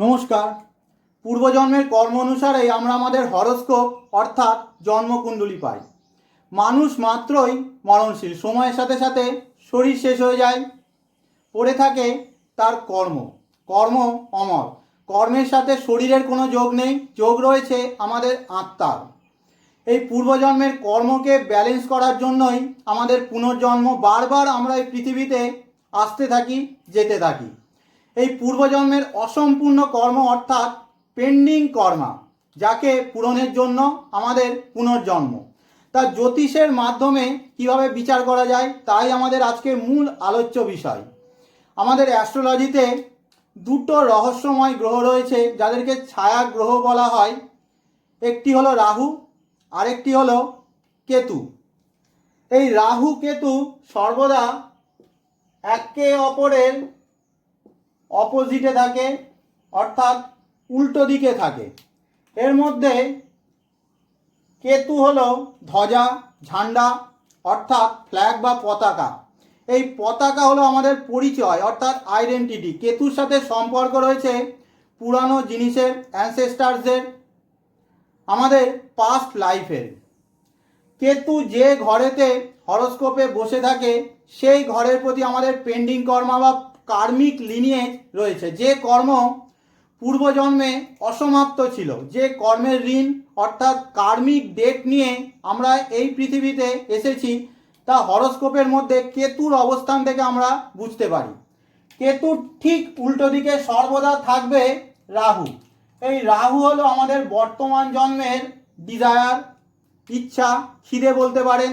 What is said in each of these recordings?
নমস্কার। পূর্বজন্মের কর্ম অনুসারেই আমরা আমাদের হরস্কোপ, অর্থাৎ জন্মকুণ্ডলী পাই। মানুষ মাত্রই মরণশীল, সময়ের সাথে সাথে শরীর শেষ হয়ে যায়। পড়ে থাকে তার কর্ম। কর্ম অমর। কর্মের সাথে শরীরের কোনো যোগ নেই, যোগ রয়েছে আমাদের আত্মার। এই পূর্বজন্মের কর্মকে ব্যালেন্স করার জন্যই আমাদের পুনর্জন্ম বারবার আমরা এই পৃথিবীতে আসতে থাকি, যেতে থাকি। এই পূর্বজন্মের অসম্পূর্ণ কর্ম অর্থাৎ পেন্ডিং কর্মা, যাকে পূরণের জন্য আমাদের পুনর্জন্ম। তা জ্যোতিষের মাধ্যমে কীভাবে বিচার করা যায়, তাই আমাদের আজকের মূল আলোচ্য বিষয়। আমাদের অ্যাস্ট্রোলজিতে দুটো রহস্যময় গ্রহ রয়েছে, যাদেরকে ছায়া গ্রহ বলা হয়। একটি হলো রাহু, আরেকটি হলো কেতু। এই রাহু, কেতু সর্বদা একে অপরের অপোজিটে থাকে, অর্থাৎ উল্টো দিকে থাকে। এর মধ্যে কেতু হলো ধ্বজা, ঝান্ডা, অর্থাৎ ফ্ল্যাগ বা পতাকা। এই পতাকা হলো আমাদের পরিচয়, অর্থাৎ আইডেন্টিটি কেতুর সাথে সম্পর্ক রয়েছে পুরানো জিনিসের অ্যানসেস্টার্সের আমাদের পাস্ট লাইফের কেতু যে ঘরেতে হরস্কোপে বসে থাকে, সেই ঘরের প্রতি আমাদের পেন্ডিং কর্মা বা কার্মিক লিনিয়েজ রয়েছে। যে কর্ম পূর্বজন্মে অসমাপ্ত ছিল, যে কর্মের ঋণ অর্থাৎ কার্মিক ডেট নিয়ে আমরা এই পৃথিবীতে এসেছি, তা হরস্কোপের মধ্যে কেতুর অবস্থান থেকে আমরা বুঝতে পারি। কেতুর ঠিক উল্টো দিকে সর্বদা থাকবে রাহু। এই রাহু হলো আমাদের বর্তমান জন্মের ডিজায়ার ইচ্ছা, খিদে বলতে পারেন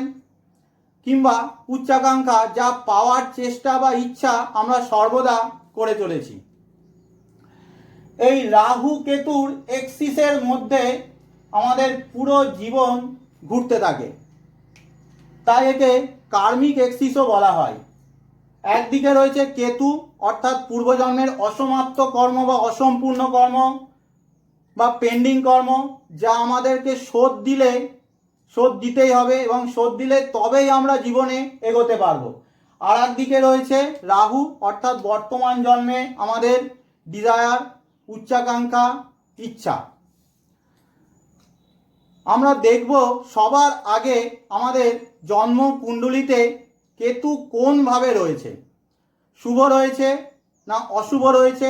কিংবা উচ্চাকাঙ্ক্ষা যা পাওয়ার চেষ্টা বা ইচ্ছা আমরা সর্বদা করে চলেছি। এই রাহু কেতুর এক্সিসের মধ্যে আমাদের পুরো জীবন ঘুরতে থাকে। তাই একে কার্মিক এক্সিসও বলা হয়। একদিকে রয়েছে কেতু, অর্থাৎ পূর্বজন্মের অসমাপ্ত কর্ম বা অসম্পূর্ণ কর্ম বা পেন্ডিং কর্ম, যা আমাদেরকে শোধ দিলে শোধ দিতেই হবে এবং শোধ দিলে তবেই আমরা জীবনে এগোতে পারব। আর একদিকে রয়েছে রাহু, অর্থাৎ বর্তমান জন্মে আমাদের ডিজায়ার উচ্চাকাঙ্ক্ষা, ইচ্ছা। আমরা দেখব সবার আগে আমাদের জন্ম কুণ্ডলিতে কেতু কোনভাবে রয়েছে। শুভ রয়েছে না অশুভ রয়েছে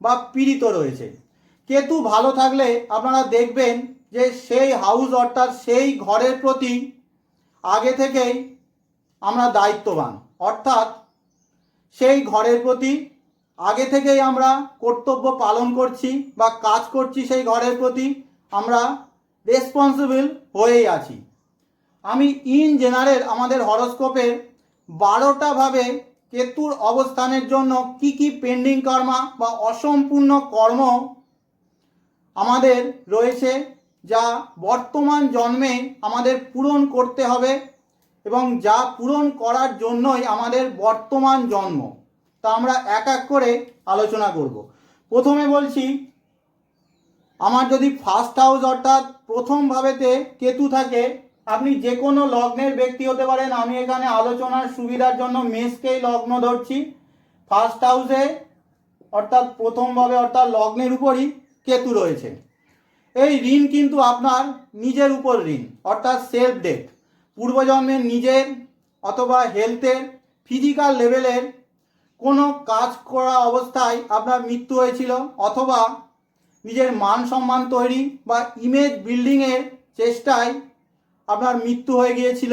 বা পীড়িত রয়েছে। কেতু ভালো থাকলে আপনারা দেখবেন যে সেই হাউস অর্থাৎ সেই ঘরের প্রতি আগে থেকেই আমরা দায়িত্ববান। অর্থাৎ সেই ঘরের প্রতি আগে থেকেই আমরা কর্তব্য পালন করছি বা কাজ করছি সেই ঘরের প্রতি আমরা রেসপন্সিবল হয়েই আছি। আমি ইন জেনারেল আমাদের হরস্কোপের বারোটা ভাবে কেতুর অবস্থানের জন্য কি কি পেন্ডিং কর্মা বা অসম্পূর্ণ কর্ম আমাদের রয়েছে। যা বর্তমান জন্মে আমাদের পূরণ করতে হবে এবং যা পূরণ করার জন্যই আমাদের বর্তমান জন্ম। তা আমরা এক এক করে আলোচনা করব। প্রথমে বলছি, আমার যদি ফার্স্ট হাউস অর্থাৎ প্রথম ভাবেতে কেতু থাকে, আপনি যে কোনো লগ্নের ব্যক্তি হতে পারেন। আমি এখানে আলোচনার সুবিধার জন্য মেসকেই লগ্ন ধরছি। ফার্স্ট হাউসে অর্থাৎ প্রথমভাবে অর্থাৎ লগ্নের উপরই কেতু রয়েছে। এই ঋণ কিন্তু আপনার নিজের উপর ঋণ, অর্থাৎ সেলফ ডেট পূর্বজন্মের নিজের অথবা হেলথের ফিজিক্যাল লেভেলের কোনো কাজ করা অবস্থায় আপনার মৃত্যু হয়েছিল, অথবা নিজের মান সম্মান তৈরি বা ইমেজ বিল্ডিংয়ের চেষ্টায় আপনার মৃত্যু হয়ে গিয়েছিল,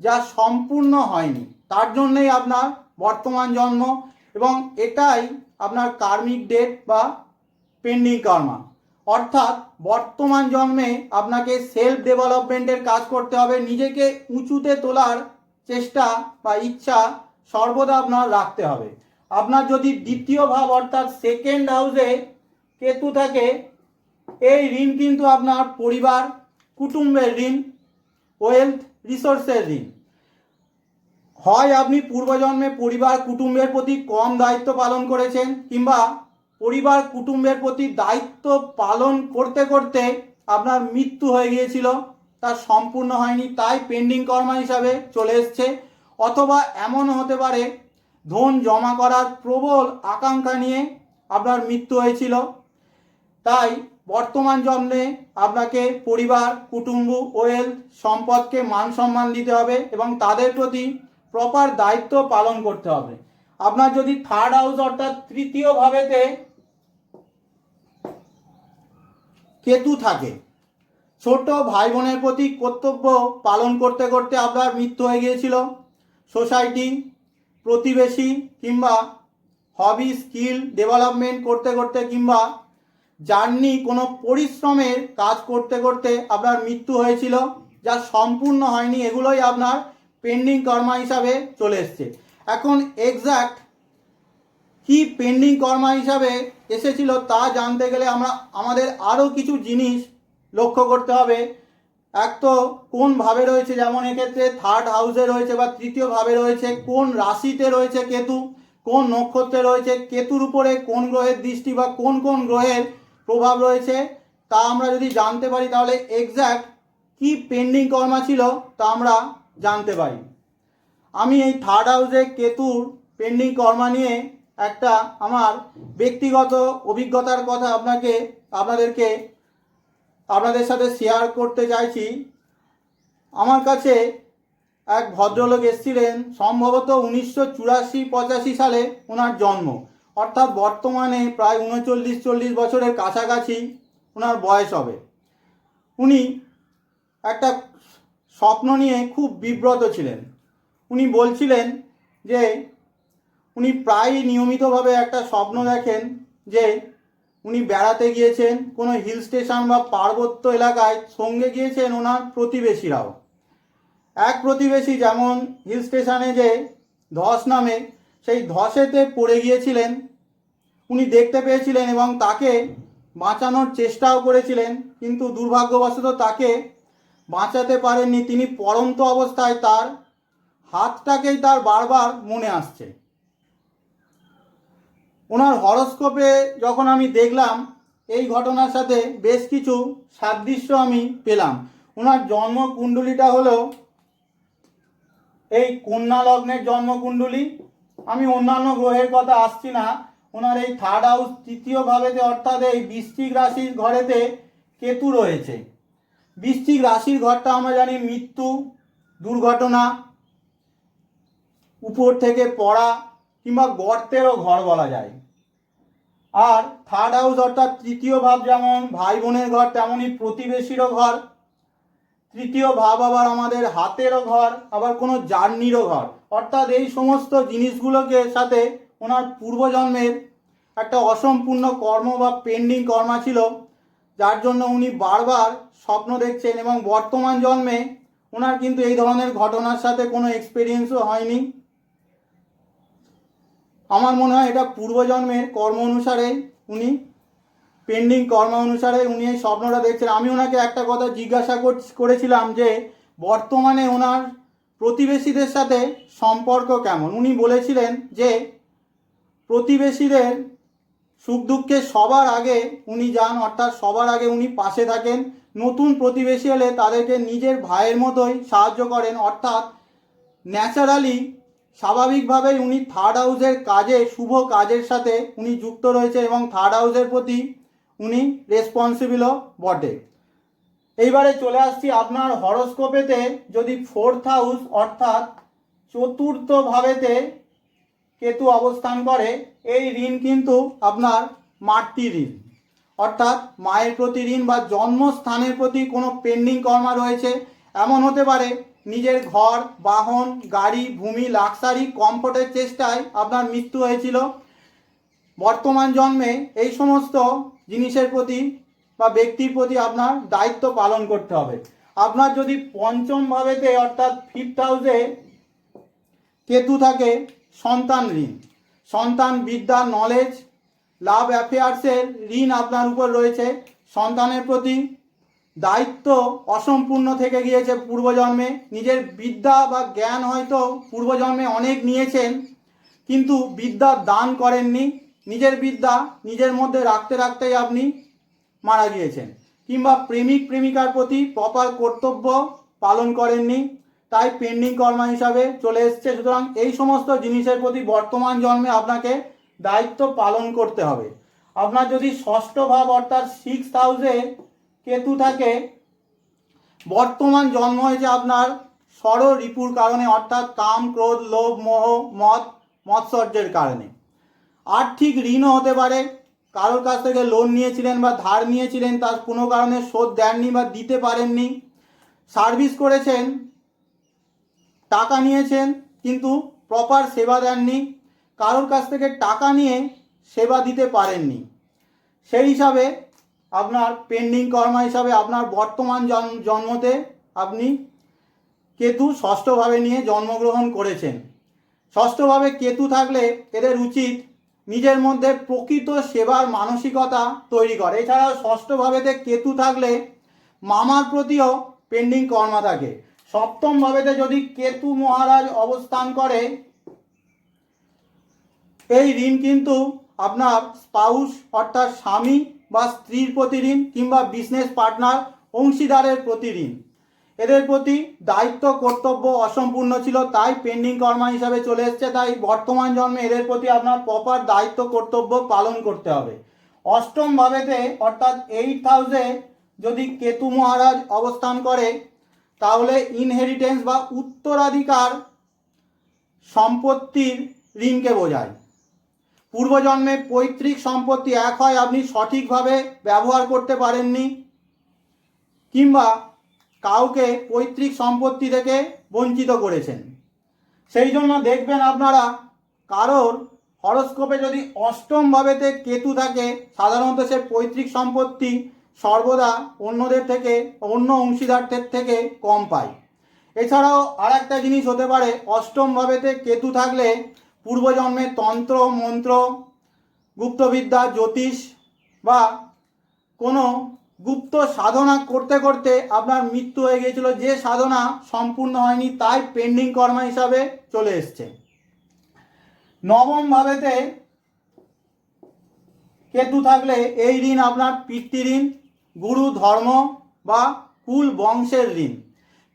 যা সম্পূর্ণ হয়নি। তার জন্যই আপনার বর্তমান জন্ম এবং এটাই আপনার কার্মিক ডেট বা পেন্ডিং কর্মা অর্থাৎ বর্তমান জন্মে আপনাকে সেলফ ডেভেলপমেন্টের কাজ করতে হবে, নিজেকে উঁচুতে তোলার চেষ্টা বা ইচ্ছা সর্বদা আপনার রাখতে হবে। আপনার যদি দ্বিতীয় ভাব অর্থাৎ সেকেন্ড হাউসে কেতু থাকে, এই ঋণ কিন্তু আপনার পরিবার, কুটুম্বের ঋণ ওয়েলথ রিসোর্সের ঋণ। হয় আপনি পূর্বজন্মে পরিবার, কুটুম্বের প্রতি কম দায়িত্ব পালন করেছেন কিংবা পরিবার, কুটুম্বের প্রতি দায়িত্ব পালন করতে করতে আপনার মৃত্যু হয়ে গিয়েছিল। তা সম্পূর্ণ হয়নি, তাই পেন্ডিং কর্মা হিসাবে চলে এসছে। অথবা এমনও হতে পারে, ধন জমা করার প্রবল আকাঙ্ক্ষা নিয়ে আপনার মৃত্যু হয়েছিল। তাই বর্তমান জন্মে আপনাকে পরিবার, কুটুম্ব ওয়েলথ সম্পদকে মান সম্মান দিতে হবে এবং তাদের প্রতি প্রপার দায়িত্ব পালন করতে হবে। আপনার যদি থার্ড হাউস অর্থাৎ তৃতীয় ভাবেতে কেতু থাকে ছোট ভাই বোনের প্রতি কর্তব্য পালন করতে করতে আপনার মৃত্যু হয়ে গিয়েছিল। সোসাইটি প্রতিবেশী কিংবা হবি স্কিল ডেভেলপমেন্ট করতে করতে কিংবা জার্নি কোনো পরিশ্রমের কাজ করতে করতে আপনার মৃত্যু হয়েছিল, যা সম্পূর্ণ হয়নি, এগুলোই আপনার পেন্ডিং কর্মা হিসাবে চলে এসছে। এখন এক্স্যাক্ট কি পেন্ডিং কর্মা হিসাবে এসেছিল তা জানতে গেলে আমরা, আমাদের আরও কিছু জিনিস লক্ষ্য করতে হবে। এক তো কোন ভাবে রয়েছে, যেমন এক্ষেত্রে থার্ড হাউসে রয়েছে বা তৃতীয় ভাবে রয়েছে, কোন রাশিতে রয়েছে কেতু, কোন নক্ষত্রে রয়েছে, কেতুর উপরে কোন গ্রহের দৃষ্টি বা কোন কোন গ্রহের প্রভাব রয়েছে, তা আমরা যদি জানতে পারি তাহলে এক্স্যাক্ট কি পেন্ডিং কর্মা ছিল তা আমরা জানতে পারি। আমি এই থার্ড হাউসে কেতুর পেন্ডিং কর্মা নিয়ে একটা আমার ব্যক্তিগত অভিজ্ঞতার কথা আপনাকে, আপনাদেরকে, আপনাদের সাথে শেয়ার করতে চাইছি। আমার কাছে এক ভদ্রলোক এসেছিলেন, সম্ভবত উনিশশো চুরাশি পঁচাশি সালে ওনার জন্ম। অর্থাৎ বর্তমানে প্রায় উনচল্লিশ চল্লিশ বছরের কাছাকাছি ওনার বয়স হবে। উনি একটা স্বপ্ন নিয়ে খুব বিব্রত ছিলেন। উনি বলছিলেন যে, উনি প্রায়ই নিয়মিতভাবে একটা স্বপ্ন দেখেন যে, উনি বেড়াতে গিয়েছেন, কোনো হিল স্টেশন বা পার্বত্য এলাকায় সঙ্গে গিয়েছেন ওনার প্রতিবেশীরাও। এক প্রতিবেশী যেমন হিল স্টেশনে যে ধস নামে, সেই ধসেতে পড়ে গিয়েছিলেন। উনি দেখতে পেয়েছিলেন এবং তাকে বাঁচানোর চেষ্টাও করেছিলেন, কিন্তু দুর্ভাগ্যবশত তাকে বাঁচাতে পারেননি। তিনি পরন্ত অবস্থায় তার হাতটাকেই তার বারবার মনে আসছে। ওনার হরস্কোপে যখন আমি দেখলাম, এই ঘটনার সাথে বেশ কিছু সাদৃশ্য আমি পেলাম। ওনার জন্ম কুণ্ডলিটা হলো এই কন্যা লগ্নের জন্ম কুণ্ডলী আমি অন্যান্য গ্রহের কথা আসছি না। ওনার এই থার্ড হাউস তৃতীয় ভাবেতে অর্থাৎ এই বৃষ্টিক রাশির ঘরেতে কেতু রয়েছে। বৃষ্টিক রাশির ঘরটা আমরা জানি মৃত্যু, দুর্ঘটনা উপর থেকে পড়া কিংবা গর্তেরও ঘর বলা যায়। আর থার্ড হাউস অর্থাৎ তৃতীয় ভাব যেমন ভাই বোনের ঘর তেমনই প্রতিবেশীরও ঘর। তৃতীয় ভাব আবার আমাদের হাতেরও ঘর, আবার কোনো জার্নিরও ঘর। অর্থাৎ এই সমস্ত জিনিসগুলোকে সাথে ওনার পূর্বজন্মের একটা অসম্পূর্ণ কর্ম বা পেন্ডিং কর্মা ছিল, যার জন্য উনি বারবার স্বপ্ন দেখছেন এবং বর্তমান জন্মে ওনার কিন্তু এই ধরনের ঘটনার সাথে কোনো এক্সপিরিয়েন্সও হয়নি। আমার মনে হয় এটা পূর্বজন্মের কর্ম অনুসারে উনি পেন্ডিং কর্ম অনুসারে উনি এই স্বপ্নটা দেখছেন। আমি ওনাকে একটা কথা জিজ্ঞাসা কর- করেছিলাম যে, বর্তমানে ওনার প্রতিবেশীদের সাথে সম্পর্ক কেমন? উনি বলেছিলেন যে, প্রতিবেশীদের সুখ দুঃখে সবার আগে উনি যান, অর্থাৎ সবার আগে উনি পাশে থাকেন। নতুন প্রতিবেশী হলে তাদেরকে নিজের ভাইয়ের মতোই সাহায্য করেন, অর্থাৎ ন্যাচারালি স্বাভাবিকভাবেই উনি থার্ড হাউসের কাজে, শুভ কাজের সাথে উনি যুক্ত রয়েছে এবং থার্ড হাউসের প্রতি উনি রেসপন্সিবলও বটে। এইবারে চলে আসছি আপনার হরস্কোপেতে যদি ফোর্থ হাউস অর্থাৎ চতুর্থ ভাবেতে কেতু অবস্থান করে, এই ঋণ কিন্তু আপনার মাতৃ ঋণ। অর্থাৎ মায়ের প্রতি ঋণ বা জন্মস্থানের প্রতি কোনো পেন্ডিং কর্মা রয়েছে, এমন হতে পারে নিজের ঘর, বাহন, গাড়ি, ভূমি, লাক্সারি, কমফোর্টের চেষ্টায় আপনার মৃত্যু হয়েছিল। বর্তমান জন্মে এই সমস্ত জিনিসের প্রতি বা ব্যক্তির প্রতি আপনার দায়িত্ব পালন করতে হবে। আপনার যদি পঞ্চম ভাবেতে অর্থাৎ ফিফথ হাউসে কেতু থাকে, সন্তান ঋণ। সন্তান বিদ্যা নলেজ লাভ অ্যাফেয়ার্সের ঋণ আপনার উপর রয়েছে। সন্তানের প্রতি দায়িত্ব অসম্পূর্ণ থেকে গিয়েছে পূর্বজন্মে। নিজের বিদ্যা বা জ্ঞান হয়তো পূর্বজন্মে অনেক নিয়েছেন, কিন্তু বিদ্যা দান করেননি। নিজের বিদ্যা নিজের মধ্যে রাখতে রাখতেই আপনি মারা গিয়েছেন কিংবা প্রেমিক প্রেমিকার প্রতি প্রপার কর্তব্য পালন করেননি। তাই পেন্ডিং কর্মা হিসাবে চলে এসছে। সুতরাং এই সমস্ত জিনিসের প্রতি বর্তমান জন্মে আপনাকে দায়িত্ব পালন করতে হবে। আপনার যদি ষষ্ঠ ভাব অর্থাৎ সিক্স হাউসে কেতু থাকে। বর্তমান জন্ম হয়েছে আপনার ষড় রিপুর কারণে, অর্থাৎ কাম, ক্রোধ, লোভ, মোহ, মদ, মৎসর্যের কারণে। আর্থিক ঋণও হতে পারে। কারোর কাছ থেকে লোন নিয়েছিলেন বা ধার নিয়েছিলেন, তার কোনো কারণে শোধ দেননি বা দিতে পারেননি। সার্ভিস করেছেন, টাকা নিয়েছেন, কিন্তু প্রপার সেবা দেননি। কারোর কাছ থেকে টাকা নিয়ে সেবা দিতে পারেননি। সেই হিসাবে আপনার পেন্ডিং কর্মা হিসাবে আপনার বর্তমান জন- জন্মতে আপনি কেতু ষষ্ঠভাবে নিয়ে জন্মগ্রহণ করেছেন। ষষ্ঠভাবে কেতু থাকলে এদের উচিত নিজের মধ্যে প্রকৃত সেবার মানসিকতা তৈরি করে। এছাড়াও ষষ্ঠভাবেতে কেতু থাকলে মামার প্রতিও পেন্ডিং কর্মা থাকে। সপ্তম ভাবেতে যদি কেতু মহারাজ অবস্থান করে, এই ঋণ কিন্তু আপনার স্পাউস অর্থাৎ স্বামী বা স্ত্রীর প্রতি ঋণ কিংবা বিজনেস পার্টনার অংশীদারের প্রতি ঋণ এদের প্রতি দায়িত্ব, কর্তব্য অসম্পূর্ণ ছিল, তাই পেন্ডিং কর্মা হিসাবে চলে এসছে, তাই বর্তমান জন্মে এদের প্রতি আপনার প্রপার দায়িত্ব, কর্তব্য পালন করতে হবে। অষ্টম ভাবেতে, অর্থাৎ এইট হাউসে যদি কেতু মহারাজ অবস্থান করে, তাহলে ইনহেরিটেন্স বা উত্তরাধিকার সম্পত্তির ঋণকে বোঝায়। পূর্বজন্মে পৈতৃক সম্পত্তি এক হয়, আপনি সঠিকভাবে ব্যবহার করতে পারেননি। কিংবা কাউকে পৈতৃক সম্পত্তি থেকে বঞ্চিত করেছেন। সেই জন্য দেখবেন আপনারা, কারোর হরস্কোপে যদি অষ্টম ভাবেতে কেতু থাকে, সাধারণত সে পৈতৃক সম্পত্তি সর্বদা অন্যদের থেকে, অন্য অংশীদারদের থেকে কম পায়। এছাড়াও আর একটা জিনিস হতে পারে অষ্টম ভাবেতে কেতু থাকলে পূর্বজন্মে তন্ত্র, মন্ত্র, গুপ্তবিদ্যা, জ্যোতিষ বা কোনো গুপ্ত সাধনা করতে করতে আপনার মৃত্যু হয়ে গিয়েছিল। যে সাধনা সম্পূর্ণ হয়নি, তাই পেন্ডিং কর্ম হিসাবে চলে এসছে। নবম ভাবেতে কেতু থাকলে এই ঋণ আপনার পিতৃ ঋণ, গুরু ধর্ম বা কুল বংশের ঋণ।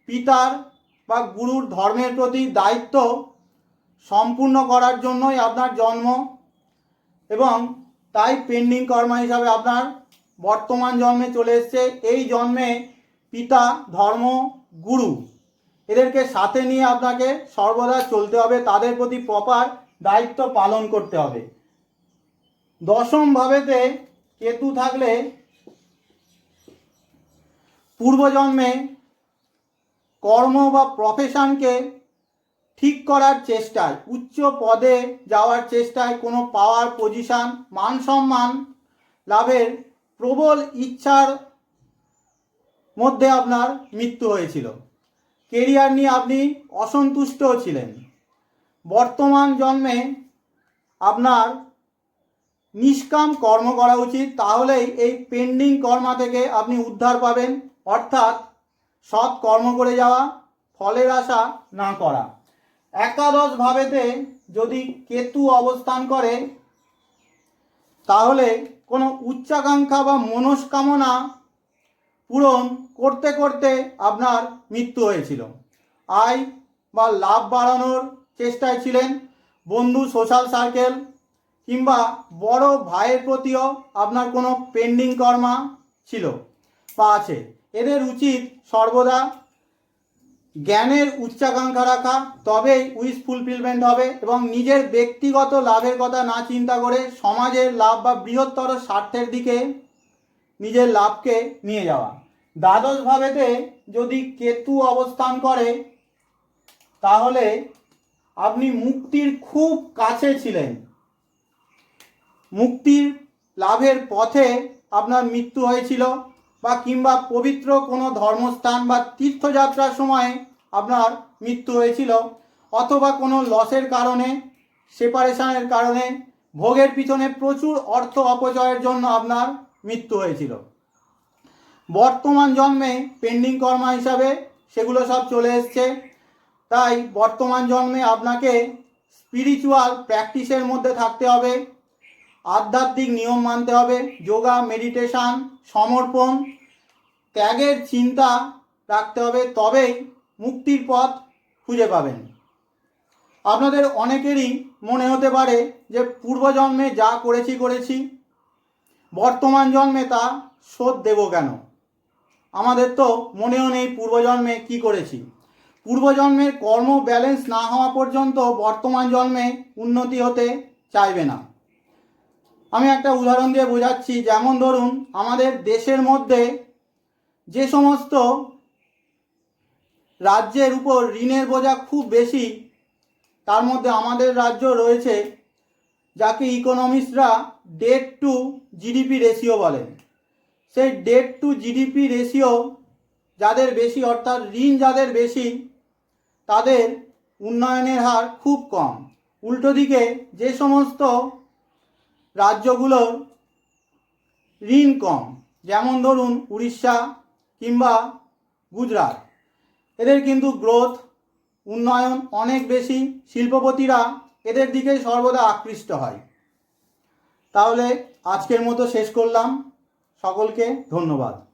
পিতার বা গুরুর ধর্মের প্রতি দায়িত্ব সম্পূর্ণ করার জন্যই আপনার জন্ম এবং তাই পেন্ডিং কর্মা হিসাবে আপনার বর্তমান জন্মে চলে এসছে। এই জন্মে পিতা ধর্ম গুরু। এদেরকে সাথে নিয়ে আপনাকে সর্বদা চলতে হবে। তাদের প্রতি প্রপার দায়িত্ব পালন করতে হবে। দশম ভাবেতে কেতু থাকলে পূর্বজন্মে কর্ম বা প্রফেশনকে ঠিক করার চেষ্টায়, উচ্চ পদে যাওয়ার চেষ্টায় কোনো পাওয়ার পজিশন মান সম্মান লাভের প্রবল ইচ্ছার মধ্যে আপনার মৃত্যু হয়েছিল। কেরিয়ার নিয়ে আপনি অসন্তুষ্টও ছিলেন। বর্তমান জন্মে আপনার নিষ্কাম কর্ম করা উচিত, তাহলেই এই পেন্ডিং কর্মা থেকে আপনি উদ্ধার পাবেন। অর্থাৎ সৎ কর্ম করে যাওয়া, ফলের আশা না করা। একাদশ ভাবেতে যদি কেতু অবস্থান করে, তাহলে কোনো উচ্চাকাঙ্ক্ষা বা মনস্কামনা পূরণ করতে করতে আপনার মৃত্যু হয়েছিল। আয় বা লাভ বাড়ানোর চেষ্টায় ছিলেন বন্ধু সোশ্যাল সার্কেল কিংবা বড় ভাইয়ের প্রতিও আপনার কোনো পেন্ডিং কর্মা ছিল বা আছে। এদের উচিত সর্বদা জ্ঞানের উচ্চাকাঙ্ক্ষা রাখা, তবেই উইস ফুলফিলমেন্ট হবে এবং নিজের ব্যক্তিগত লাভের কথা না চিন্তা করে সমাজের লাভ বা বৃহত্তর স্বার্থের দিকে নিজের লাভকে নিয়ে যাওয়া। দ্বাদশ ভাবেতে যদি কেতু অবস্থান করে, তাহলে আপনি মুক্তির খুব কাছে ছিলেন। মুক্তির লাভের পথে আপনার মৃত্যু হয়েছিল। বা কিংবা পবিত্র কোনো ধর্মস্থান বা তীর্থযাত্রার সময় আপনার মৃত্যু হয়েছিল অথবা কোনো লসের কারণে, সেপারেশনের কারণে, ভোগের পিছনে প্রচুর অর্থ অপচয়ের জন্য আপনার মৃত্যু হয়েছিল। বর্তমান জন্মে পেন্ডিং কর্মা হিসাবে সেগুলো সব চলে এসছে। তাই বর্তমান জন্মে আপনাকে স্পিরিচুয়াল প্র্যাকটিসের মধ্যে থাকতে হবে। আধ্যাত্মিক নিয়ম মানতে হবে, যোগা মেডিটেশন সমর্পণ, ত্যাগের চিন্তা রাখতে হবে, তবেই মুক্তির পথ খুঁজে পাবেন। আপনাদের অনেকেরই মনে হতে পারে যে পূর্বজন্মে যা করেছি করেছি, বর্তমান জন্মে তা শোধ দেব কেন? আমাদের তো মনেও নেই পূর্বজন্মে কি করেছি। পূর্বজন্মের কর্ম ব্যালেন্স না হওয়া পর্যন্ত বর্তমান জন্মে উন্নতি হতে চাইবে না। আমি একটা উদাহরণ দিয়ে বোঝাচ্ছি। যেমন ধরুন, আমাদের দেশের মধ্যে যে সমস্ত রাজ্যের উপর ঋণের বোঝা খুব বেশি, তার মধ্যে আমাদের রাজ্য রয়েছে, যাকে ইকোনমিস্টরা ডেট টু জিডিপি রেশিও বলেন সেই ডেট টু জিডিপি রেশিও যাদের বেশি, অর্থাৎ ঋণ যাদের বেশি, তাদের উন্নয়নের হার খুব কম। উল্টো দিকে, যে সমস্ত রাজ্যগুলোর ঋণ কম। যেমন ধরুন উড়িষ্যা কিংবা গুজরাট। এদের কিন্তু গ্রোথ উন্নয়ন অনেক বেশি। শিল্পপতিরা এদের দিকেই সর্বদা আকৃষ্ট হয়। তাহলে আজকের মতো শেষ করলাম। সকলকে ধন্যবাদ।